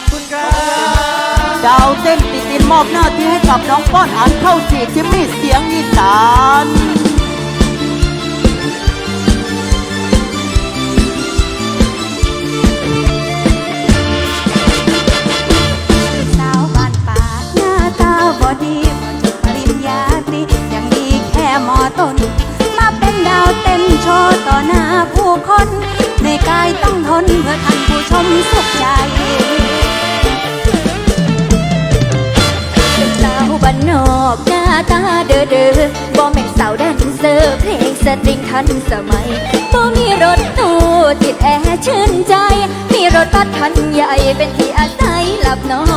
อบคุณครับดาวเต้นติดตินมอบหน้าที่ให้กับน้องป้อนอันเข้าสีจิมมี่เสียงอีสานสาวบ้านป่าหน้าตาบอดีบ่จบปริญญาตียังดีแค่มอต้นมาเป็นดาวเต้นโชว์ต่อหน้าผู้คน ในกายต้องทนเพื่อท่านผู้ชมสุขใจ ตาเด้อเด้อบ่แม่นสาวแดนเซอร์เพลงสตริงทันสมัยบอมีรถตู้ติดแอร์ชื่นใจ มีรถบัสคันใหญ่เป็นที่อาศัยหลับนอน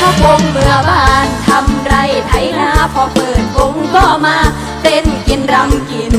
ถ้าคงเมื่อบ้านทำไรไถนาพอเปิดวงก็มา เต้นกินรำกิน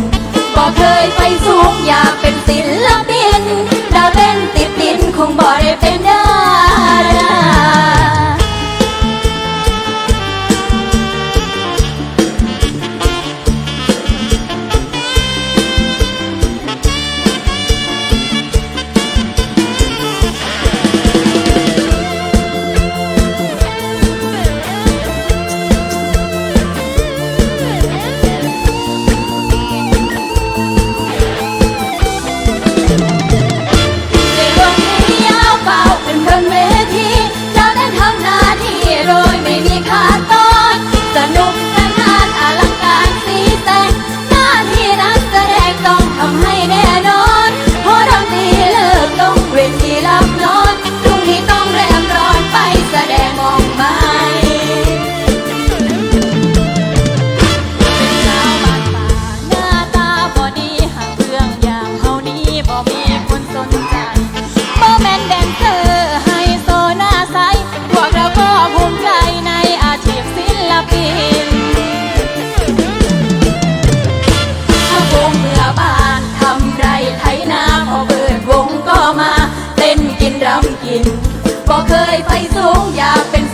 ยไฟสูงอยากเป็น